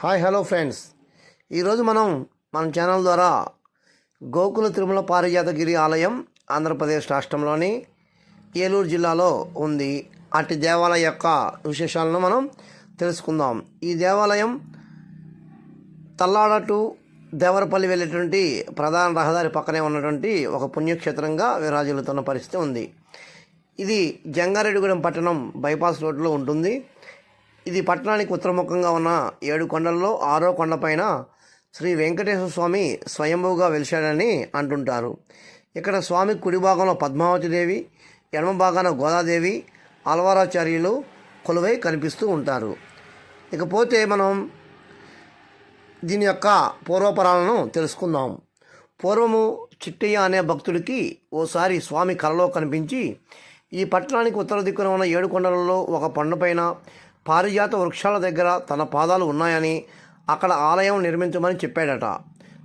Hi hello friends ఈరోజు మనం మన ఛానల్ ద్వారా గోకుల తిరుమల పారిజాతగిరి ఆలయం ఆంధ్రప్రదేశ్ రాష్ట్రంలోని ఏలూరు జిల్లాలో ఉంది. అటు దేవాలయం యొక్క విశేషాలను మనం తెలుసుకుందాం. ఈ దేవాలయం తల్లాడ టు దేవరపల్లి వెళ్ళేటువంటి ప్రధాన రహదారి పక్కనే ఉన్నటువంటి ఒక పుణ్యక్షేత్రంగా విరాజిల్లుతున్న పరిస్థితి ఉంది. ఇది జంగారెడ్డిగూడెం పట్టణం బైపాస్ రోడ్లో ఉంటుంది. ఇది పట్టణానికి ఉత్తరముఖంగా ఉన్న ఏడు కొండల్లో ఆరో కొండపైన శ్రీ వెంకటేశ్వర స్వామి స్వయంభూగా వెలిశాడని అంటుంటారు. ఇక్కడ స్వామి కుడి భాగంలో పద్మావతి దేవి ఎడమ భాగాన గోదాదేవి అల్వారాచార్యులు కొలువై కనిపిస్తూ ఉంటారు. ఇకపోతే మనం దీని యొక్క పూర్వపరాలను తెలుసుకుందాం. పూర్వము చిట్టయ్య అనే భక్తుడికి ఓసారి స్వామి కలలో కనిపించి ఈ పట్టణానికి ఉత్తర దిక్కున ఉన్న ఏడు కొండలలో ఒక కొండపైన పారిజాత వృక్షాల దగ్గర తన పాదాలు ఉన్నాయని అక్కడ ఆలయం నిర్మించమని చెప్పాడట.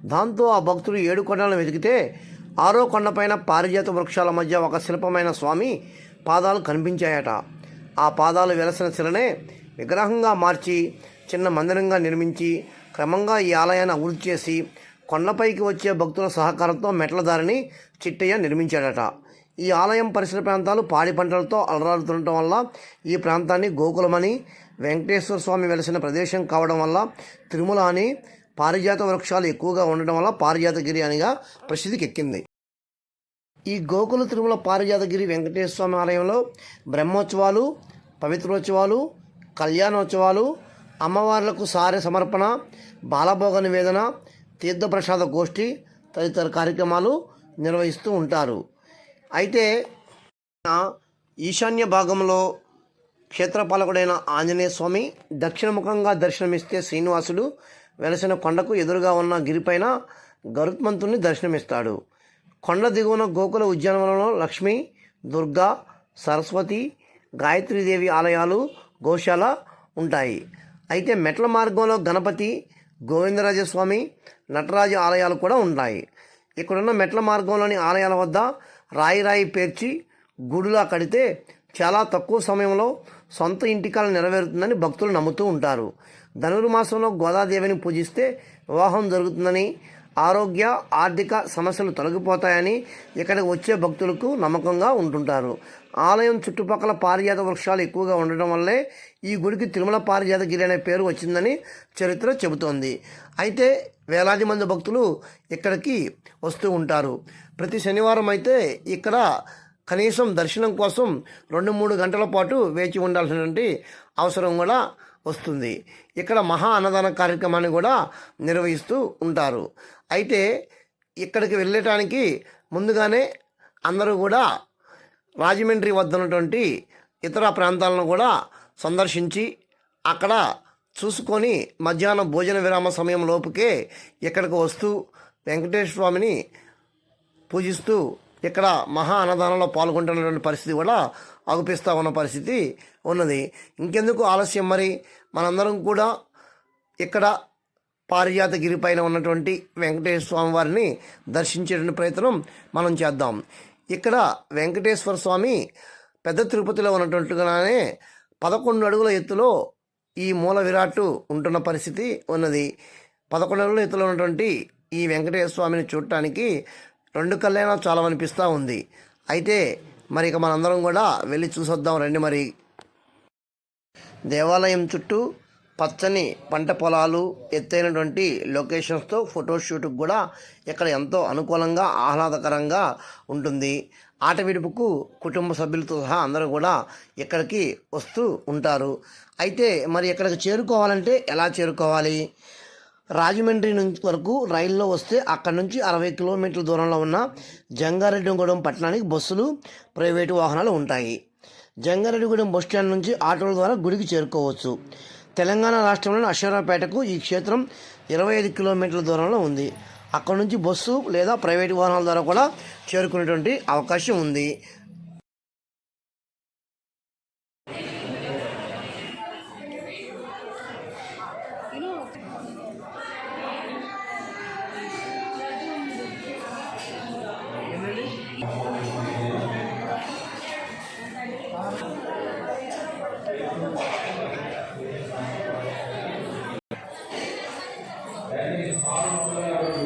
దాంతో ఆ భక్తులు ఏడు కొండలను వెతికితే ఆరో కొండపైన పారిజాత వృక్షాల మధ్య ఒక శిల్పమైన స్వామి పాదాలు కనిపించాయట. ఆ పాదాలు వెలసిన శిలనే విగ్రహంగా మార్చి చిన్న మందిరంగా నిర్మించి క్రమంగా ఈ ఆలయాన్ని అభివృద్ధి చేసి కొండపైకి వచ్చే భక్తుల సహకారంతో మెట్ల దారిని చిట్టయ్య నిర్మించాడట. ఈ ఆలయం పరిసర ప్రాంతాలు పాడి పంటలతో అలరాడుతుండటం వల్ల ఈ ప్రాంతాన్ని గోకులమని వెంకటేశ్వర స్వామి వెలసిన ప్రదేశం కావడం వల్ల తిరుమల అని పారిజాత వృక్షాలు ఎక్కువగా ఉండడం వల్ల పారిజాతగిరి అనిగా ప్రసిద్ధికి ఎక్కింది ఈ గోకుల తిరుమల పారిజాతగిరి వెంకటేశ్వర స్వామి ఆలయంలో బ్రహ్మోత్సవాలు పవిత్రోత్సవాలు కళ్యాణోత్సవాలు అమ్మవార్లకు సారె సమర్పణ బాలభోగ నివేదన తీర్థప్రసాద గోష్ఠి తదితర కార్యక్రమాలు నిర్వహిస్తూ ఉంటారు. అయితే ఈశాన్య భాగంలో క్షేత్రపాలకుడైన ఆంజనేయ స్వామి దక్షిణముఖంగా దర్శనమిస్తే శ్రీనివాసుడు వెలసిన కొండకు ఎదురుగా ఉన్న గిరిపైన గరుత్మంతుని దర్శనమిస్తాడు. కొండ దిగువన గోకుల ఉద్యానవనంలో లక్ష్మి దుర్గా సరస్వతి గాయత్రీదేవి ఆలయాలు గోశాల ఉంటాయి. అయితే మెట్ల మార్గంలో గణపతి గోవిందరాజస్వామి నటరాజు ఆలయాలు కూడా ఉంటాయి. ఇక్కడున్న మెట్ల మార్గంలోని ఆలయాల వద్ద రాయి రాయి పేర్చి గుడిలా కడితే చాలా తక్కువ సమయంలో సొంత ఇంటికాలు నెరవేరుతుందని భక్తులు నమ్ముతూ ఉంటారు. ధనుర్మాసంలో గోదాదేవిని పూజిస్తే వివాహం జరుగుతుందని ఆరోగ్య ఆర్థిక సమస్యలు తొలగిపోతాయని ఇక్కడికి వచ్చే భక్తులకు నమ్మకంగా ఉంటుంటారు. ఆలయం చుట్టుపక్కల పారిజాత వృక్షాలు ఎక్కువగా ఉండటం వల్లే ఈ గుడికి తిరుమల పారిజాతగిరి అనే పేరు వచ్చిందని చరిత్ర చెబుతోంది. అయితే వేలాది మంది భక్తులు ఇక్కడికి వస్తూ ఉంటారు. ప్రతి శనివారం అయితే ఇక్కడ కనీసం దర్శనం కోసం రెండు మూడు గంటల పాటు వేచి ఉండాల్సినటువంటి అవసరం కూడా వస్తుంది. ఇక్కడ మహా అన్నదాన కార్యక్రమాన్ని కూడా నిర్వహిస్తూ ఉంటారు. అయితే ఇక్కడికి వెళ్ళటానికి ముందుగానే అందరూ కూడా రాజమండ్రి వద్ద ఉన్నటువంటి ఇతర ప్రాంతాలను కూడా సందర్శించి అక్కడ చూసుకొని మధ్యాహ్నం భోజన విరామ సమయం లోపుకే ఇక్కడికి వస్తూ వెంకటేశ్వర స్వామిని పూజిస్తూ ఇక్కడ మహా అన్నదానంలో పాల్గొంటున్నటువంటి పరిస్థితి కూడా అగుపిస్తూ ఉన్న పరిస్థితి ఉన్నది. ఇంకెందుకు ఆలస్యం మరి? మనందరం కూడా ఇక్కడ పారిజాతగిరి పైన ఉన్నటువంటి వెంకటేశ్వర స్వామి వారిని దర్శించేటువంటి ప్రయత్నం మనం చేద్దాం. ఇక్కడ వెంకటేశ్వర స్వామి పెద్ద తిరుపతిలో ఉన్నటువంటిగానే పదకొండు అడుగుల ఎత్తులో ఈ మూల విరాట్టు ఉంటున్న పరిస్థితి ఉన్నది. పదకొండు అడుగుల ఎత్తులో ఉన్నటువంటి ఈ వెంకటేశ్వర స్వామిని చూడటానికి రెండు కళ్ళైనా చాలా అనిపిస్తూ ఉంది. అయితే మరి ఇక మనందరం కూడా వెళ్ళి చూసొద్దాం రండి మరి. దేవాలయం చుట్టూ పచ్చని పంట పొలాలు ఎత్తైనటువంటి లొకేషన్స్తో ఫోటోషూట్కి కూడా ఇక్కడ ఎంతో అనుకూలంగా ఆహ్లాదకరంగా ఉంటుంది. ఆట విడుపుకు కుటుంబ సభ్యులతో సహా అందరూ కూడా ఇక్కడికి వస్తూ ఉంటారు. అయితే మరి ఇక్కడికి చేరుకోవాలంటే ఎలా చేరుకోవాలి? రాజమండ్రి నుంచి వరకు రైల్లో వస్తే అక్కడ నుంచి అరవై కిలోమీటర్ల దూరంలో ఉన్న జంగారెడ్డిగూడెం పట్టణానికి బస్సులు ప్రైవేటు వాహనాలు ఉంటాయి. జంగారెడ్డిగూడెం బస్ స్టాండ్ నుంచి ఆటోల ద్వారా గుడికి చేరుకోవచ్చు. తెలంగాణ రాష్ట్రంలోని అశ్వరాపేటకు ఈ క్షేత్రం ఇరవై ఐదు కిలోమీటర్ల దూరంలో ఉంది. అక్కడ నుంచి బస్సు లేదా ప్రైవేటు వాహనాల ద్వారా కూడా చేరుకునేటువంటి అవకాశం ఉంది. ఆరు వందల యాభై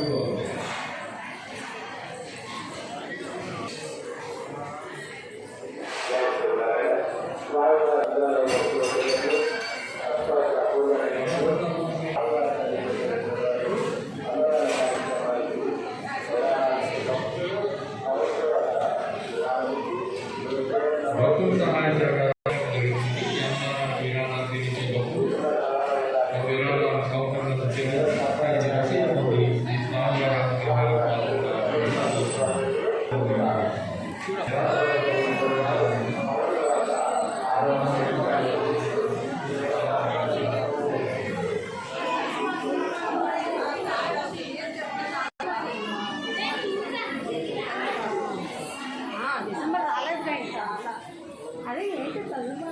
అదే ఏంటి చదువు